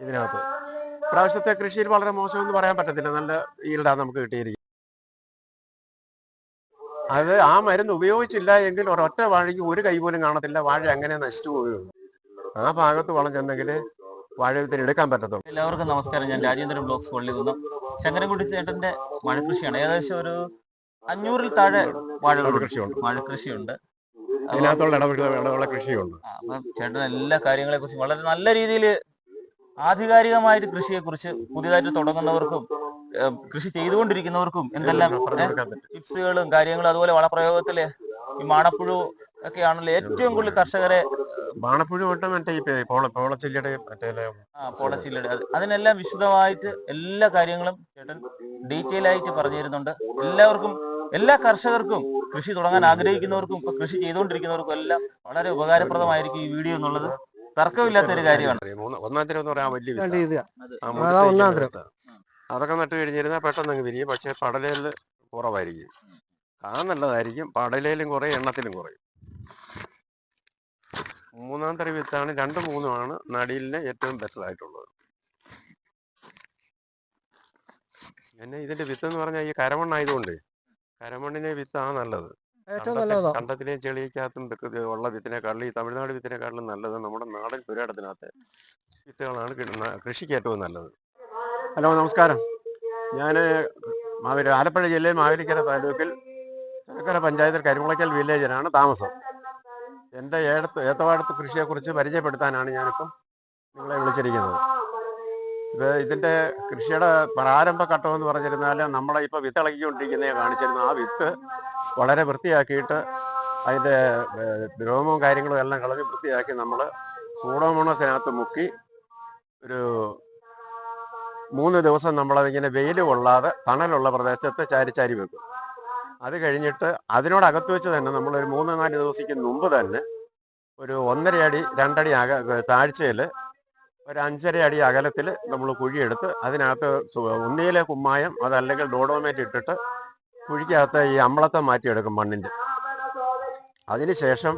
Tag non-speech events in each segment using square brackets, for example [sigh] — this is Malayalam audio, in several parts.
ഇതിനകത്ത്. പ്രാവശ്യത്തെ കൃഷിയിൽ വളരെ മോശമെന്ന് പറയാൻ പറ്റത്തില്ല. നല്ല ഈൽഡാണ് നമുക്ക് കിട്ടിയിരിക്കും അത് ആ മരുന്ന് ഉപയോഗിച്ചില്ല എങ്കിൽ ഒരൊറ്റ വാഴയ്ക്ക് ഒരു കൈ പോലും കാണത്തില്ല. വാഴ അങ്ങനെ നശിച്ചു പോവുകയുള്ളൂ ആ ഭാഗത്ത് വളം ചെന്നെങ്കിൽ വാഴ വിത്തിന് എടുക്കാൻ പറ്റത്തുള്ളൂ. എല്ലാവർക്കും നമസ്കാരം. ഞാൻ രാജേന്ദ്രൻ ബ്ലോക്സ് പള്ളി നിന്നും ശങ്കരൻകുട്ടി ചേട്ടന്റെ വാഴകൃഷിയാണ് ഏകദേശം ഒരു അഞ്ഞൂറിൽ താഴെ വാഴകൾ കൃഷിയുണ്ട് മഴകൃഷിയുണ്ട് അപ്പം, ഇതിനകത്തുള്ള ഇടവിള കൃഷിയുണ്ട്. അപ്പം ചേട്ടൻ എല്ലാ കാര്യങ്ങളെ കുറിച്ചും വളരെ നല്ല രീതിയിൽ ആധികാരികമായിട്ട് കൃഷിയെ കുറിച്ച് പുതിയതായിട്ട് തുടങ്ങുന്നവർക്കും കൃഷി ചെയ്തുകൊണ്ടിരിക്കുന്നവർക്കും എന്തെല്ലാം ടിപ്സുകളും കാര്യങ്ങളും അതുപോലെ വളപ്രയോഗത്തിൽ ഈ മാണപ്പുഴു ഒക്കെയാണല്ലോ ഏറ്റവും കൂടുതൽ കർഷകരെ തൊട്ട് മറ്റേ പോളച്ചില്ലയുടെ മറ്റേ ആ പോളച്ചില്ലയുടെ. അതിനെല്ലാം വിശദമായിട്ട് എല്ലാ കാര്യങ്ങളും ചേട്ടൻ ഡീറ്റെയിൽ ആയിട്ട് പറഞ്ഞു തരുന്നുണ്ട് എല്ലാവർക്കും എല്ലാ കർഷകർക്കും കൃഷി തുടങ്ങാൻ ആഗ്രഹിക്കുന്നവർക്കും കൃഷി ചെയ്തുകൊണ്ടിരിക്കുന്നവർക്കും എല്ലാം വളരെ ഉപകാരപ്രദമായിരിക്കും ഈ വീഡിയോ എന്നുള്ളത്. തർക്കമില്ലാത്ത ഒരു കാര്യമാണ്. എന്ന് പറയാൻ വലിയ ആ. അതൊക്കെ നട്ട് കഴിഞ്ഞിരുന്നാൽ പെട്ടെന്ന് അങ്ങ് വിരിയും. പക്ഷെ പടലയിൽ കുറവായിരിക്കും. കാ നല്ലതായിരിക്കും. പടലയിലും കുറയും എണ്ണത്തിലും കുറയും. മൂന്നാം തരം വിത്താണ് രണ്ടും മൂന്നുമാണ് നടിയിലിന് ഏറ്റവും ബെറ്റർ ആയിട്ടുള്ളത് പിന്നെ ഇതിന്റെ വിത്ത് എന്ന് പറഞ്ഞാൽ ഈ കരമണ്ണായതുകൊണ്ട് കരമണ്ണിനെ വിത്താണ് നല്ലത്. ഏറ്റവും കണ്ടത്തെ- നല്ലതാ കണ്ടത്തിലെയും ചെളിക്കകത്തും ഉള്ള വിത്തിനെക്കാളും ഈ തമിഴ്നാട് വിത്തിനെക്കാളും നല്ലത് നമ്മുടെ നാടൻ പുരാടത്തിനകത്തെ വിത്തുകളാണ് കിട്ടുന്ന കൃഷിക്ക് ഏറ്റവും നല്ലത്. ഹലോ നമസ്കാരം. ഞാൻ മാവേലി ആലപ്പുഴ ജില്ലയിൽ മാവേലിക്കര താലൂക്കിൽ ചെറുക്കര പഞ്ചായത്തിൽ കരിമുളയ്ക്കൽ വില്ലേജിലാണ് താമസം. എന്റെ ഏടത്ത് ഏത്തവാടത്ത് കൃഷിയെക്കുറിച്ച് പരിചയപ്പെടുത്താനാണ് ഞാനിപ്പം നിങ്ങളെ വിളിച്ചിരിക്കുന്നത്. ഇത് ഇതിന്റെ കൃഷിയുടെ പ്രാരംഭ ഘട്ടം എന്ന് പറഞ്ഞിരുന്നാൽ നമ്മളെ ഇപ്പോൾ വിത്തിളക്കിക്കൊണ്ടിരിക്കുന്നതേ കാണിച്ചിരുന്നു. ആ വിത്ത് വളരെ വൃത്തിയാക്കിയിട്ട് അതിന്റെ രോമവും കാര്യങ്ങളും എല്ലാം കളഞ്ഞ് വൃത്തിയാക്കി നമ്മൾ സൂഡോമോണസിനകത്ത് മുക്കി ഒരു മൂന്ന് ദിവസം നമ്മളതിങ്ങനെ വെയിൽ കൊള്ളാതെ തണലുള്ള പ്രദേശത്ത് ചാരി ചാരി വെക്കും. അത് കഴിഞ്ഞിട്ട് അതിനോടകത്ത് വെച്ച് തന്നെ നമ്മൾ ഒരു മൂന്ന് നാല് ദിവസത്തേക്ക് മുമ്പ് തന്നെ ഒരു ഒന്നര അടി രണ്ടടി അക താഴ്ചയിൽ ഒരു അഞ്ചര അടി അകലത്തിൽ നമ്മൾ കുഴിയെടുത്ത് അതിനകത്ത് ഒന്നിയിലെ കുമ്മായം അതല്ലെങ്കിൽ ഡോഡോമേറ്റ് ഇട്ടിട്ട് കുഴിക്കകത്ത് ഈ അമ്ലത്തെ മാറ്റിയെടുക്കും മണ്ണിന്റെ. അതിനുശേഷം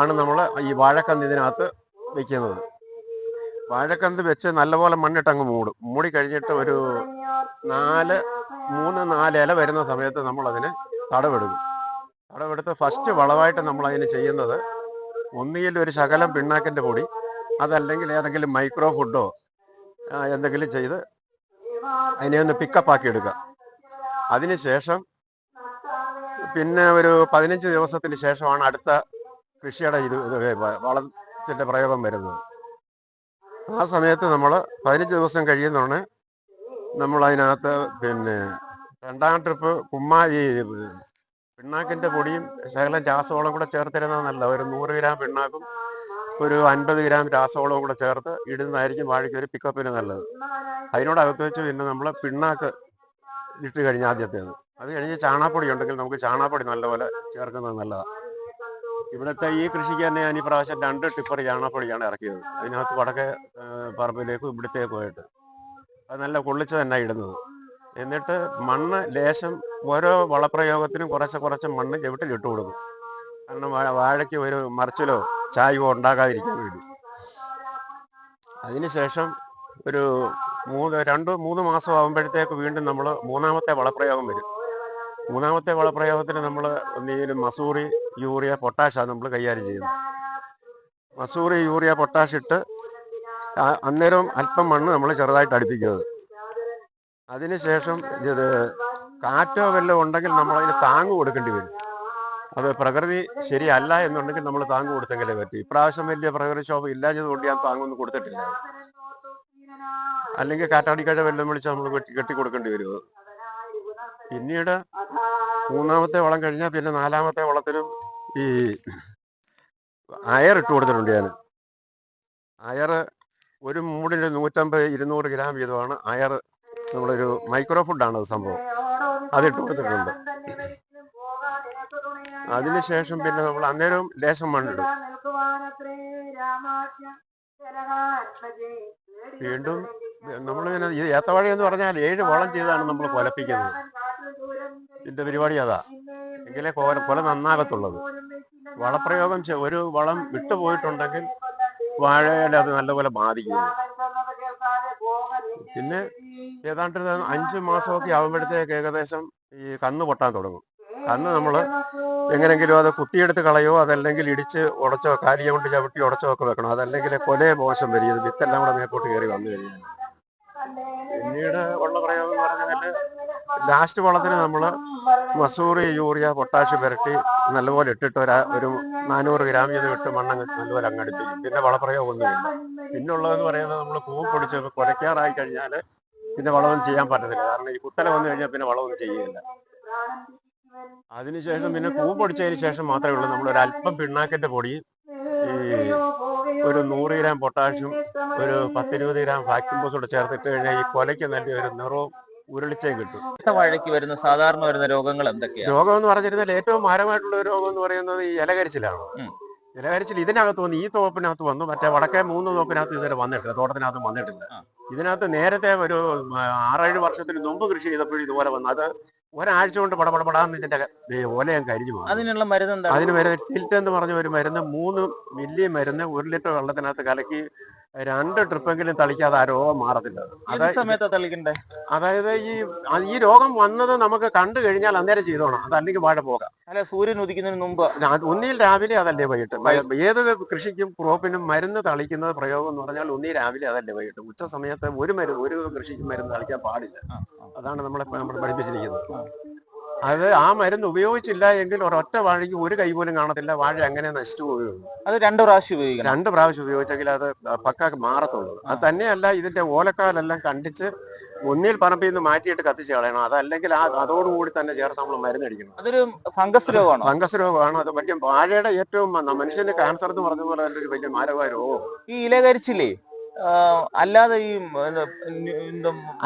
ആണ് നമ്മൾ ഈ വാഴക്കന്ന് ഇതിനകത്ത് വെക്കുന്നത്. വാഴക്കന്ത് വെച്ച് നല്ലപോലെ മണ്ണിട്ട് അങ്ങ് മൂടും. മൂടി കഴിഞ്ഞിട്ട് ഒരു നാല് മൂന്ന് നാല് ഇല വരുന്ന സമയത്ത് നമ്മളതിന് തടവെടുക്കും. തടവെടുത്ത് ഫസ്റ്റ് വളമായിട്ട് നമ്മൾ അതിന് ചെയ്യുന്നത് ഒന്നുകിൽ ഒരു ശകലം പിണ്ണാക്കിന്റെ പൊടി അതല്ലെങ്കിൽ ഏതെങ്കിലും മൈക്രോ ഫുഡോ എന്തെങ്കിലും ചെയ്ത് അതിനെ ഒന്ന് പിക്കപ്പ് ആക്കി എടുക്കുക. അതിനുശേഷം പിന്നെ ഒരു പതിനഞ്ച് ദിവസത്തിന് ശേഷമാണ് അടുത്ത കൃഷിയുടെ ഇത് ഇത് വ- വളത്തിന്റെ പ്രയോഗം വരുന്നത്. ആ സമയത്ത് നമ്മൾ പതിനഞ്ച് ദിവസം കഴിയുന്നതാണ് നമ്മൾ അതിനകത്ത് പിന്നെ രണ്ടാം ട്രിപ്പ് കുമ്മാ ഈ പിണ്ണാക്കിന്റെ പൊടിയും ശകലം രാസവളം കൂടെ ചേർത്തിരുന്നത് നല്ല ഒരു നൂറ് ഗ്രാം പിണ്ണാക്കും ഒരു അൻപത് ഗ്രാം രാസവളവും കൂടെ ചേർത്ത് ഇടുന്നതായിരിക്കും വാഴയ്ക്ക് ഒരു പിക്കപ്പിന് നല്ലത്. അതിനോടകത്ത് വെച്ച് പിന്നെ നമ്മൾ പിണ്ണാക്ക് ഇട്ട് കഴിഞ്ഞ ആദ്യത്തേത് അത് കഴിഞ്ഞ് ചാണാപ്പൊടി ഉണ്ടെങ്കിൽ നമുക്ക് ചാണാപ്പൊടി നല്ലപോലെ ചേർക്കുന്നത് നല്ലതാണ് ഇവിടുത്തെ ഈ കൃഷിക്ക് തന്നെ ഞാൻ ഈ പ്രാവശ്യം രണ്ട് ടിപ്പർ ചാണാപ്പൊടിയാണ് ഇറക്കിയത്. അതിനകത്ത് വടക്കേ പറമ്പിലേക്കും ഇവിടത്തേക്കുമായിട്ട് അത് നല്ല കൊള്ളിച്ച് തന്നെ ഇടുന്നത്. എന്നിട്ട് മണ്ണ് ലേശം ഓരോ വളപ്രയോഗത്തിനും കുറച്ച് കുറച്ച് മണ്ണ് ചവിട്ടിൽ ഇട്ട് കൊടുക്കും. കാരണം വാഴയ്ക്ക് ഒരു മറിച്ചിലോ ചായവോ ഉണ്ടാകാതിരിക്കാൻ വേണ്ടി. അതിനുശേഷം ഒരു മൂന്ന് രണ്ട് മൂന്ന് മാസം ആകുമ്പോഴത്തേക്ക് വീണ്ടും നമ്മൾ മൂന്നാമത്തെ വളപ്രയോഗം വരും. മൂന്നാമത്തെ വളപ്രയോഗത്തിന് നമ്മൾ എന്തെങ്കിലും മസൂറി യൂറിയ പൊട്ടാഷാണ് നമ്മൾ കൈകാര്യം ചെയ്യുന്നത് മസൂറി യൂറിയ പൊട്ടാഷ് ഇട്ട് അന്നേരം അല്പം മണ്ണ് നമ്മൾ ചെറുതായിട്ട് അടുപ്പിക്കുന്നത്. അതിനുശേഷം ഇത് കാറ്റോ വെല്ലോ ഉണ്ടെങ്കിൽ നമ്മൾ അതിന് താങ്ങ് കൊടുക്കേണ്ടി വരും. അത് പ്രകൃതി ശരിയല്ല എന്നുണ്ടെങ്കിൽ നമ്മൾ താങ്ങ് കൊടുത്തെങ്കിലേ പറ്റൂ. ഇപ്രാവശ്യം വലിയ പ്രകൃതിക്ഷോഭം ഇല്ലാഞ്ഞതുകൊണ്ട് ഞാൻ താങ്ങൊന്നും കൊടുത്തിട്ടില്ല. അല്ലെങ്കിൽ കാറ്റാടിക്കഴ വെല്ലം വിളിച്ച് നമ്മൾ കെട്ടി കെട്ടി കൊടുക്കേണ്ടി വരും അത്. പിന്നീട് മൂന്നാമത്തെ വളം കഴിഞ്ഞാൽ പിന്നെ നാലാമത്തെ വളത്തിലും ഈ അയർ ഇട്ട് കൊടുത്തിട്ടുണ്ട് ഞാൻ അയർ ഒരു മൂടിന് നൂറ്റമ്പത് ഇരുന്നൂറ് ഗ്രാം വീതമാണ് അയർ നമ്മളൊരു മൈക്രോ ഫുഡാണ് അത് സംഭവം. അതിട്ട് കൊടുത്തിട്ടുണ്ട്. അതിനുശേഷം പിന്നെ നമ്മൾ അന്നേരവും ലേശം മണ്ണിടും. വീണ്ടും നമ്മൾ ഈ ഏത്തവാഴ എന്ന് പറഞ്ഞാൽ ഏഴ് വളം ചെയ്താണ് നമ്മൾ കൊലപ്പിക്കുന്നത്. ഇതിന്റെ പരിപാടി അതാ. എങ്കിലേ കൊല കൊല നന്നാകത്തുള്ളത്. വളപ്രയോഗം ഒരു വളം വിട്ടുപോയിട്ടുണ്ടെങ്കിൽ വാഴയുടെ അത് നല്ലപോലെ ബാധിക്കുന്നു പിന്നെ ഏതാണ്ട് അഞ്ചു അഞ്ച് മാസമൊക്കെ ആകുമ്പോഴത്തേക്ക് ഏകദേശം ഈ കന്ന് പൊട്ടാൻ തുടങ്ങും. കന്ന് നമ്മൾ എങ്ങനെങ്കിലും അത് കുത്തിയെടുത്ത് കളയോ അതല്ലെങ്കിൽ ഇടിച്ച് ഉടച്ചോ കാരിയ കൊണ്ട് ചവിട്ടി ഉടച്ചോ ഒക്കെ വെക്കണം. അതല്ലെങ്കിൽ കൊലയെ മോശം വരും ഇത് വിത്തെല്ലാം കൂടെ മേപ്പോട്ട് കയറി വന്നു കഴിഞ്ഞാൽ. പിന്നീട് ഉള്ള പ്രയോഗം എന്ന് ലാസ്റ്റ് വളത്തിന് നമ്മൾ മസൂറി യൂറിയ പൊട്ടാഷ് പുരട്ടി നല്ലപോലെ ഇട്ടിട്ട് ഒരു ഒരു നാനൂറ് ഗ്രാം ചെയ്ത് ഇട്ട് മണ്ണങ്ങ് നല്ലപോലെ അങ്ങടിപ്പിക്കും പിന്നെ വളപ്രയോഗം പിന്നെ ഉള്ളതെന്ന് പറയുന്നത് നമ്മൾ പൂവ് പൊടിച്ച് കുരയ്ക്കാറായി കഴിഞ്ഞാൽ പിന്നെ വളമൊന്നും ചെയ്യാൻ പറ്റത്തില്ല. കാരണം ഈ കുത്തല വന്നു കഴിഞ്ഞാൽ പിന്നെ വളമൊന്നും ചെയ്യുകയില്ല. അതിനുശേഷം പിന്നെ പൂ പൊടിച്ചതിന് ശേഷം മാത്രമേ ഉള്ളൂ. നമ്മൾ ഒരു അല്പം പിണ്ണാക്കിന്റെ പൊടി ഈ ഒരു നൂറ് ഗ്രാം പൊട്ടാഷ്യം ഒരു പത്തിരുപത് ഗ്രാം ഫാക്ടറി കൂടെ ചേർത്തിട്ട് കഴിഞ്ഞാൽ ഈ കൊലയ്ക്ക് നല്ല ഒരു നിറവും ഉരുളിച്ചയും കിട്ടും. വാഴയ്ക്ക് വരുന്ന സാധാരണ വരുന്ന രോഗങ്ങൾ എന്തൊക്കെയാണ് രോഗം എന്ന് പറഞ്ഞിരുന്നാൽ ഏറ്റവും മാരമായിട്ടുള്ള ഒരു രോഗം എന്ന് പറയുന്നത് ഈ ഇലകരിച്ചിലാണ്. ഇലകരിച്ചിൽ ഇതിനകത്ത് വന്നു ഈ തോപ്പിനകത്ത് വന്നു. മറ്റേ വടക്കേ മൂന്ന് തോപ്പിനകത്ത് ഇതുവരെ വന്നിട്ടില്ല. തോട്ടത്തിനകത്ത് വന്നിട്ടില്ല. ഇതിനകത്ത് നേരത്തെ ഒരു ആറേഴ് വർഷത്തിന് മുമ്പ് കൃഷി ചെയ്തപ്പോഴും ഇതുപോലെ വന്നു. അത് ഒരാഴ്ച കൊണ്ട് പടപടപടാന്ന് ഇതിന്റെ ഓലയും കരിഞ്ഞു പോകും അതിനുള്ള മരുന്ന് അതിന് മരുന്ന് ടിൽറ്റ് എന്ന് പറഞ്ഞ ഒരു മരുന്ന് മൂന്ന് മില്ലി മരുന്ന് ഒരു ലിറ്റർ വെള്ളത്തിനകത്ത് കലക്കി രണ്ട് ട്രിപ്പെങ്കിലും തളിക്കാതെ ആ രോഗം മാറത്തില്ല. തളിക്കണ്ടേ? അതായത് ഈ ഈ രോഗം വന്നത് നമുക്ക് കണ്ടു കഴിഞ്ഞാൽ അന്നേരം ചെയ്തോണം. അതല്ലെങ്കിൽ വാഴ പോകാം. അല്ല സൂര്യൻ ഉദിക്കുന്നതിന് മുമ്പ്. ഒന്നിൽ രാവിലെ അതല്ലേ വൈകിട്ട്? ഏത് കൃഷിക്കും ക്രോപ്പിനും മരുന്ന് തളിക്കുന്നത് പ്രയോഗം എന്ന് പറഞ്ഞാൽ ഒന്നീ രാവിലെ അതല്ലേ വൈകിട്ട്? ഉച്ച സമയത്ത് ഒരു മരുന്ന് ഒരു കൃഷിക്കും മരുന്ന് തളിക്കാൻ പാടില്ല. അതാണ് നമ്മളെ നമ്മൾ പഠിപ്പിച്ചിരിക്കുന്നത്. അത് ആ മരുന്ന് ഉപയോഗിച്ചില്ല എങ്കിൽ ഒരൊറ്റ വാഴയ്ക്ക് ഒരു കൈ പോലും കാണത്തില്ല. വാഴ അങ്ങനെ നശിച്ചു പോവുകയുള്ളൂ. അത് രണ്ടു പ്രാവശ്യം ഉപയോഗിക്കണം. രണ്ട് പ്രാവശ്യം ഉപയോഗിച്ചെങ്കിൽ അത് പക്ക മാറത്തുള്ളൂ. അത് തന്നെയല്ല ഇതിന്റെ ഓലക്കാലെല്ലാം കണ്ടിച്ച് ഒന്നിൽ പറമ്പിൽ നിന്ന് മാറ്റിയിട്ട് കത്തിച്ച് കളയണം. അതല്ലെങ്കിൽ ആ അതോടുകൂടി തന്നെ ചേർത്ത് നമ്മൾ മരുന്നടിക്കണം അതൊരു ഫംഗസ് രോഗമാണ്? ഫംഗസ് രോഗമാണ്. അത് വലിയ വാഴയുടെ ഏറ്റവും മനുഷ്യന് ക്യാൻസർ എന്ന് പറഞ്ഞ പോലെ തന്നെ ഒരു വലിയ മാരകമായ രോഗം. ഈ ഇല കരിച്ചില്ലേ? അല്ലാതെ ഈ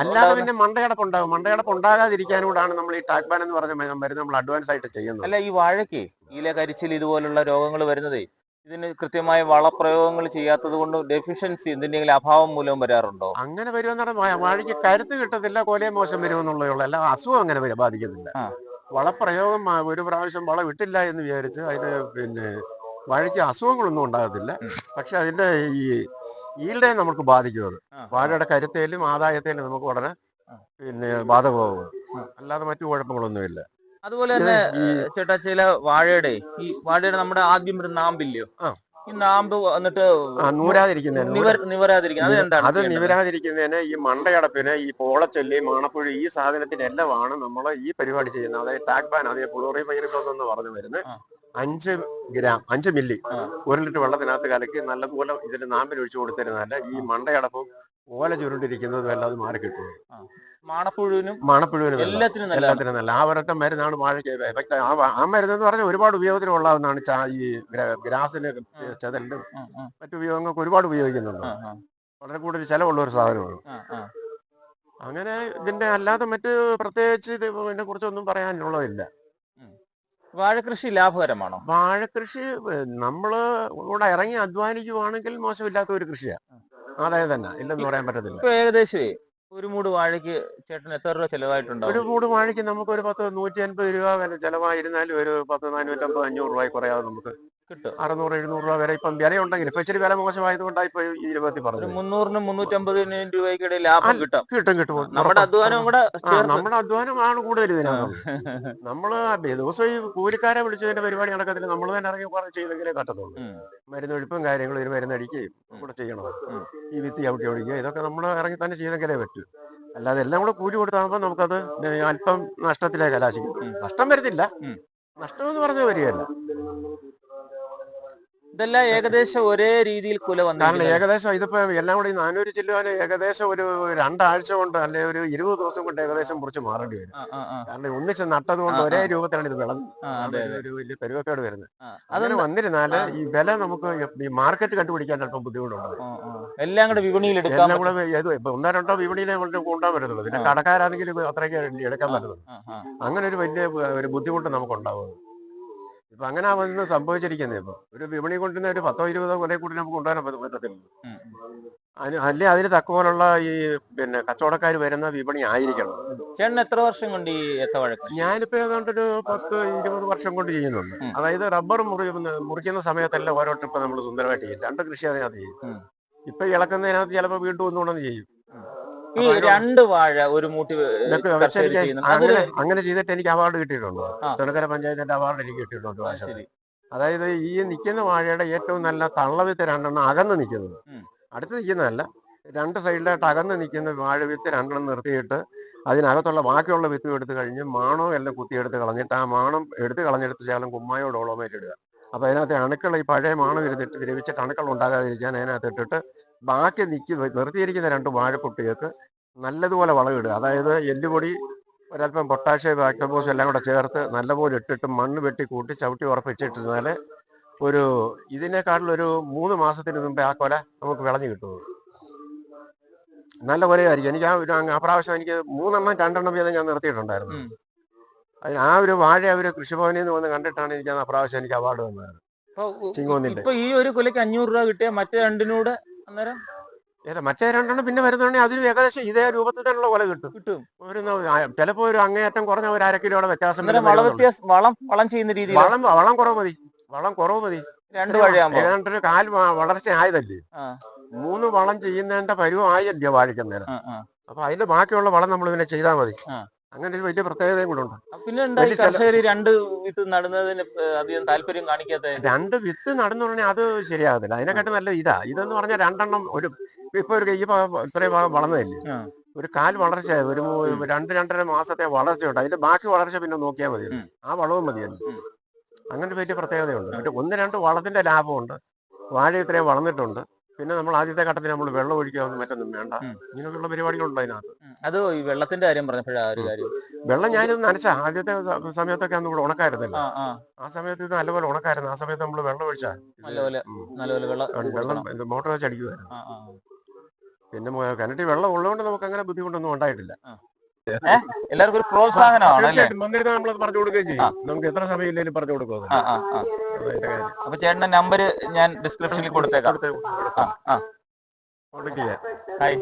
അല്ലാതെ പിന്നെ മണ്ടയടപ്പ് ഉണ്ടാകും മണ്ടയടപ്പ് ഉണ്ടാകാതിരിക്കാനൂടാണ് നമ്മൾ ഈ ടാക്ബാൻ എന്ന് പറഞ്ഞ മരുന്ന് നമ്മൾ അഡ്വാൻസ് ആയിട്ട് ചെയ്യുന്നത്. അല്ല ഈ വാഴയ്ക്ക് ഇല കരിച്ചിൽ ഇതുപോലുള്ള രോഗങ്ങൾ വരുന്നതേ ഇതിന് കൃത്യമായ വളപ്രയോഗങ്ങൾ ചെയ്യാത്തത് കൊണ്ട് ഡെഫിഷ്യൻസി എന്തിന്റെങ്കിലും അഭാവം മൂലം വരാറുണ്ടോ? അങ്ങനെ വരുമെന്നാണ് വാഴയ്ക്ക് കരുത്ത് കിട്ടത്തില്ല കൊലയെ മോശം വരുമെന്നുള്ളതേ ഉള്ളൂ. അല്ല അസുഖം അങ്ങനെ വരും ബാധിക്കത്തില്ല. വളപ്രയോഗം ഒരു പ്രാവശ്യം വളം ഇട്ടില്ല എന്ന് വിചാരിച്ച് അതിന് പിന്നെ വാഴയ്ക്ക് അസുഖങ്ങളൊന്നും ഉണ്ടാകത്തില്ല. പക്ഷെ അതിന്റെ ഈ ഈൽഡെ നമുക്ക് ബാധിക്കും അത്. വാഴയുടെ കരുത്തേലും ആദായത്തേലും നമുക്ക് വളരെ പിന്നെ ബാധകമാകും. അല്ലാതെ മറ്റു കുഴപ്പങ്ങളൊന്നുമില്ല. അതുപോലെ തന്നെ ചേട്ടാ ചില വാഴയുടെ ഈ വാഴയുടെ നമ്മുടെ ആദ്യം ഒരു നാമ്പില്ലയോ? ഈ നാമ്പ് വന്നിട്ട് ആ, നൂരാതിരിക്കുന്നതിന് നിവർ നിവരാതിരിക്കുന്നത് അത്? നിവരാതിരിക്കുന്നതിന് ഈ മണ്ടയടപ്പിന് ഈ പോളച്ചെല്ലി മാണപ്പുഴി ഈ സാധനത്തിന്റെ എല്ലാമാണ് നമ്മൾ ഈ പരിപാടി ചെയ്യുന്നത്. അതായത് ടാക് ബാൻ അതേ പുളോറി എന്ന് പറഞ്ഞു വരുന്നത്. അഞ്ച് ഗ്രാം അഞ്ച് മില്ലി. ഒരു ലിറ്റർ വെള്ളത്തിനകത്ത് കലക്കി നല്ലതുപോലെ ഇതിന് നാമ്പിൽ ഒഴിച്ചു കൊടുത്തിരുന്നാൽ ഈ മണ്ടയടപ്പും ഓല ചുരുണ്ടിരിക്കുന്നതും എല്ലാം അത് മാറി കിട്ടും. മണപ്പുഴുവിനും മണപ്പുഴുവിനും എല്ലാം. എല്ലാത്തിനും നല്ല എല്ലാത്തിനും നല്ല. ആ ഒരൊറ്റ മരുന്നാണ് വാഴയ്ക്ക് എഫക്ട് ആ മരുന്ന് എന്ന് പറഞ്ഞാൽ ഒരുപാട് ഉപയോഗത്തിന് കൊള്ളാവുന്നതാണ് ഈ ഗ്ര- ഗ്രാസിന് ചെതലിനും മറ്റു ഉപയോഗങ്ങൾക്ക് ഒരുപാട് ഉപയോഗിക്കുന്നുണ്ട്. വളരെ കൂടുതൽ ചെലവുള്ള ഒരു സാധനമാണ്. അങ്ങനെ ഇതിന്റെ അല്ലാതെ മറ്റ് പ്രത്യേകിച്ച് ഇത് ഇതിനെ കുറിച്ചൊന്നും പറയാനുള്ളതില്ല. വാഴ കൃഷി ലാഭകരമാണോ? വാഴകൃഷി നമ്മൾ ഇവിടെ ഇറങ്ങി അധ്വാനിക്കുവാണെങ്കിൽ മോശമില്ലാത്ത ഒരു കൃഷിയാണ് ആദായം തന്നെ. ഇല്ലെന്ന് പറയാൻ പറ്റത്തില്ല. ഇപ്പൊ ഏകദേശമേ ഒരു മൂട് വാഴയ്ക്ക് ചേട്ടൻ എത്ര രൂപ ഒരു മൂട് വാഴയ്ക്ക് നമുക്ക് ഒരു പത്ത് നൂറ്റി അൻപത് രൂപ വില ചെലവായിരുന്നാലും ഒരു പത്ത് നാനൂറ്റമ്പത് അഞ്ഞൂറ് രൂപ കുറയാതെ നമുക്ക്. കിട്ടും. അറുന്നൂറ് എഴുന്നൂറ് രൂപ വരെ ഇപ്പം വിലയുണ്ടെങ്കിൽ ഇപ്പൊ ഇച്ചിരി വില മോശമായതുകൊണ്ടാണ് ഇപ്പൊ ഇരുപത്തി പറഞ്ഞു മുന്നൂറിന് മുന്നൂറിനും മുന്നൂറ്റമ്പതിനും രൂപയ്ക്കിടെ ലാഭം കിട്ടും. കിട്ടും കിട്ടും. നമ്മുടെ അധ്വാനം കൂടെ നമ്മുടെ അധ്വാനമാണ് കൂടുതൽ ഇതിനകത്ത്. [laughs] നമ്മൾ ദിവസം ഈ കൂലിക്കാരെ വിളിച്ചതിന്റെ പരിപാടി നടക്കത്തില്ല. നമ്മൾ തന്നെ ഇറങ്ങി കുറെ ചെയ്തെങ്കിലേ കട്ടത്തുള്ളൂ. ഉം. മരുന്നൊഴിപ്പും കാര്യങ്ങളും ഒരു മരുന്നടിക്കുകയും കൂടെ ചെയ്യണം. ഈ വിത്ത് ചവിട്ടി ഒഴിക്കുക. ഇതൊക്കെ നമ്മൾ ഇറങ്ങി തന്നെ ചെയ്തെങ്കിലേ പറ്റൂ. അല്ലാതെ എല്ലാം കൂടെ കൂലി കൊടുത്താകുമ്പോൾ നമുക്കത് അല്പം നഷ്ടത്തിലേ കലാശിക്കും. നഷ്ടം വരുന്നില്ല. നഷ്ടം എന്ന് പറഞ്ഞാൽ വരികയല്ല. ഇതെല്ലാം ഏകദേശം ഒരേ രീതിയിൽ കുല വന്നു ഏകദേശം ഇതിപ്പോ എല്ലാം കൂടി നാനൂറ് ചില്ലുവാന് ഏകദേശം ഒരു രണ്ടാഴ്ച കൊണ്ട് അല്ലെ ഒരു ഇരുപത് ദിവസം കൊണ്ട് ഏകദേശം മുറിച്ച് മാറേണ്ടി വരും. കാരണം ഒന്നിച്ച് നട്ടത് കൊണ്ട് ഒരേ. രൂപത്തിലാണ് ഇത് വിളഞ്ഞത് ഒരു വലിയ കരുവക്കേട് വരുന്നത്. അതൊരു അങ്ങനെ വന്നിരുന്നാൽ ഈ വില നമുക്ക് ഈ മാർക്കറ്റ് കണ്ടുപിടിക്കാൻ അല്പം ബുദ്ധിമുട്ടുണ്ട്. എല്ലാം കൂടെ വിപണിയിൽ എടുക്കാം എല്ലാം കൂടെ ഒന്നോ രണ്ടോ വിപണിയിലെ കൊണ്ട് കൊണ്ടാൻ പറ്റത്തുള്ളൂ. പിന്നെ കടക്കാരാണെങ്കിലും കടക്കാരാണെങ്കിൽ അത്രയ്ക്ക് എടുക്കാൻ ആ. അങ്ങനെ ഒരു വലിയ ഒരു ബുദ്ധിമുട്ട് നമുക്ക് ഉണ്ടാവും ഇപ്പൊ അങ്ങനെ വന്ന് സംഭവിച്ചിരിക്കുന്നത് ഇപ്പൊ. ഒരു വിപണി കൊണ്ടുവന്ന ഒരു പത്തോ ഇരുപതോ കൊല്ലം കൂടി നമുക്ക് കൊണ്ടുവരാൻ പറ്റത്തില്ല. അല്ലെ അതിന് തക്കപോലുള്ള ഈ പിന്നെ കച്ചവടക്കാർ വരുന്ന വിപണി ആയിരിക്കണം. ചേട്ടൻ എത്ര വർഷം കൊണ്ട് ഈ ഏത്തവഴക്ക് ഞാനിപ്പോ ഏതാണ്ട് ഒരു പത്ത് ഇരുപത് വർഷം കൊണ്ട് ചെയ്യുന്നുണ്ട്. അതായത് റബ്ബർ മുറി മുറിക്കുന്ന സമയത്തല്ല ഓരോ ട്രിപ്പ് നമ്മൾ സുന്ദരമായിട്ട് ചെയ്യും. രണ്ട് കൃഷി അതിനകത്ത് ചെയ്യും. ഇപ്പൊ ഇളക്കുന്നതിനകത്ത് ചിലപ്പോൾ വീണ്ടും ഒന്നുകൊണ്ടെന്ന് ചെയ്യും. ഈ രണ്ട് വാഴ ഒരു മൂട്ടി അങ്ങനെ അങ്ങനെ ചെയ്തിട്ട് എനിക്ക് അവാർഡ് കിട്ടിയിട്ടുണ്ട്. തുണക്കര പഞ്ചായത്തിന്റെ അവാർഡ് എനിക്ക് കിട്ടിയിട്ടുണ്ട്? അതായത് ഈ നിൽക്കുന്ന വാഴയുടെ ഏറ്റവും നല്ല തള്ളവിത്ത് രണ്ടെണ്ണം അകന്ന് നിൽക്കുന്നത്. അടുത്ത് നിൽക്കുന്നതല്ല രണ്ട് സൈഡിലായിട്ട് അകന്ന് നിൽക്കുന്ന വാഴ വിത്ത് രണ്ടെണ്ണം നിർത്തിയിട്ട് അതിനകത്തുള്ള ബാക്കിയുള്ള വിത്തും എടുത്ത് കഴിഞ്ഞ് മാണോ എല്ലാം കുത്തിയെടുത്ത് കളഞ്ഞിട്ട് ആ മാണം എടുത്ത് കളഞ്ഞെടുത്ത് ശകലം കുമ്മായോ ഡോളോമേറ്റ് ഇടുക. അപ്പൊ അതിനകത്ത് അണുക്കൾ ഈ പഴയ മാണം ഇരുന്നിട്ട് ദ്രവിച്ചിട്ട് അണുക്കൾ ഉണ്ടാകാതിരിക്കാൻ അതിനകത്ത് ഇട്ടിട്ട് ബാക്കി നിൽക്കുന്ന നിർത്തിയിരിക്കുന്ന രണ്ട് വാഴക്കുട്ടികൾക്ക് നല്ലതുപോലെ വളമിടുക. അതായത് എല്ലുപൊടി ഒരല്പം പൊട്ടാഷ്യം ബാക്ടോബോസ് എല്ലാം കൂടെ ചേർത്ത് നല്ലപോലെ ഇട്ടിട്ട് മണ്ണ് വെട്ടി കൂട്ടി ചവിട്ടി ഉറപ്പിച്ചിട്ടിരുന്നാൽ ഒരു ഇതിനേക്കാട്ടിൽ ഒരു മൂന്ന് മാസത്തിന് മുമ്പേ ആ കൊല നമുക്ക് വിളഞ്ഞു കിട്ടും നല്ല കൊലയായിരിക്കും. എനിക്ക് ആ ഒരു ആ പ്രാവശ്യം എനിക്ക് മൂന്നെണ്ണം രണ്ടെണ്ണം വീതം ഞാൻ നിർത്തിയിട്ടുണ്ടായിരുന്നു. അതിന് ആ ഒരു വാഴ അവർ കൃഷിഭവനിൽ നിന്ന് വന്ന് കണ്ടിട്ടാണ് എനിക്ക് ആ പ്രാവശ്യം എനിക്ക് അവാർഡ് തന്നത് ചിങ്ങോന്നിന്റെ. ഇപ്പൊ ഈ ഒരു കൊലയ്ക്ക് അഞ്ഞൂറ് രൂപ കിട്ടിയ മറ്റേ രണ്ടിനൂടെ അന്നേരം ഏതാ മറ്റേ രണ്ടെണ്ണം പിന്നെ വരുന്നുണ്ടെങ്കിൽ അതിന് ഏകദേശം ഇതേ രൂപത്തിൽ തന്നെയുള്ള കൊല കിട്ടും. കിട്ടും. ഒരു ചിലപ്പോ ഒരു അങ്ങേയറ്റം കുറഞ്ഞ ഒരു അര കിലോയുടെ വ്യത്യാസം വള വളം ചെയ്യുന്ന രീതി വളം വളം കുറവ് മതി. വളം കുറവ് മതി. രണ്ട് വഴിയാകുമ്പോ ഏതാണ്ട് ഒരു കാൽ വളർച്ച ആയതല്ലേ? മൂന്ന് വളം ചെയ്യുന്നതിന്റെ പരുവം ആയല്ലേ ആ. അപ്പൊ അതിന്റെ ബാക്കിയുള്ള വളം നമ്മൾ പിന്നെ ചെയ്താൽ മതി. അങ്ങനെ ഒരു വലിയ പ്രത്യേകതയും കൂടെ ഉണ്ട്. പിന്നെ കർഷകർ രണ്ട് വിത്ത് നടുന്നതിന് അധികം താല്പര്യം കാണിക്കാത്ത രണ്ട് വിത്ത് നടന്നു പറഞ്ഞാൽ അത് ശരിയാകത്തില്ല. അതിനെക്കാട്ട് നല്ല ഇതാ. ഇതെന്ന് പറഞ്ഞാൽ രണ്ടെണ്ണം ഒരു ഇപ്പൊ ഒരു ഈ ഭാഗം ഇത്രയും ഭാഗം വളർന്നതല്ലേ? ഒരു കാൽ വളർച്ച ഒരു രണ്ട് രണ്ടര മാസത്തെ വളർച്ചയുണ്ട്. അതിന്റെ ബാക്കി വളർച്ച പിന്നെ നോക്കിയാൽ മതി ആ വളവും മതിയല്ലോ. അങ്ങനെ വലിയ പ്രത്യേകതയുണ്ട്. ഒന്ന് രണ്ട് വളത്തിന്റെ ലാഭമുണ്ട്. വാഴ ഇത്രയും വളർന്നിട്ടുണ്ട്. പിന്നെ നമ്മൾ ആദ്യത്തെ ഘട്ടത്തിൽ നമ്മൾ വെള്ളം ഒഴിക്കാവുന്ന മറ്റൊന്നും വേണ്ട. ഇങ്ങനെയൊക്കെയുള്ള പരിപാടികളുണ്ട് അതിനകത്ത്. അത് ഈ വെള്ളത്തിന്റെ കാര്യം പറഞ്ഞപ്പോഴാ ഒരു കാര്യം. വെള്ളം ഞാനിത് നനച്ച. ആദ്യത്തെ സമയത്തൊക്കെ അന്ന് ഇവിടെ ഉണക്കായിരുന്നില്ല. ആ സമയത്ത് ഇത് നല്ലപോലെ ഉണക്കായിരുന്നു. ആ സമയത്ത് നമ്മൾ വെള്ളം ഒഴിച്ചാൽ നല്ലപോലെ നല്ലപോലെ വെള്ളം വെള്ളം മോട്ടോർ വെച്ച് അടിക്കുമായിരുന്നു. പിന്നെ കിണറ്റിൽ വെള്ളം ഉള്ളതുകൊണ്ട് നമുക്ക് അങ്ങനെ ബുദ്ധിമുട്ടൊന്നും ഉണ്ടായിട്ടില്ല. എല്ലാവർക്കും ഒരു പ്രോത്സാഹനമാണ് തീർച്ചയായിട്ടും. പറഞ്ഞു കൊടുക്കുകയും ചെയ്യും. നമുക്ക് എത്ര സമയം ഇല്ലെങ്കിലും പറഞ്ഞു കൊടുക്കും ആ ആ ആ. അപ്പൊ ചേട്ടന്റെ നമ്പർ ഞാൻ ഡിസ്ക്രിപ്ഷനിൽ കൊടുത്തേക്കാം. ആ ആ. ഹായ്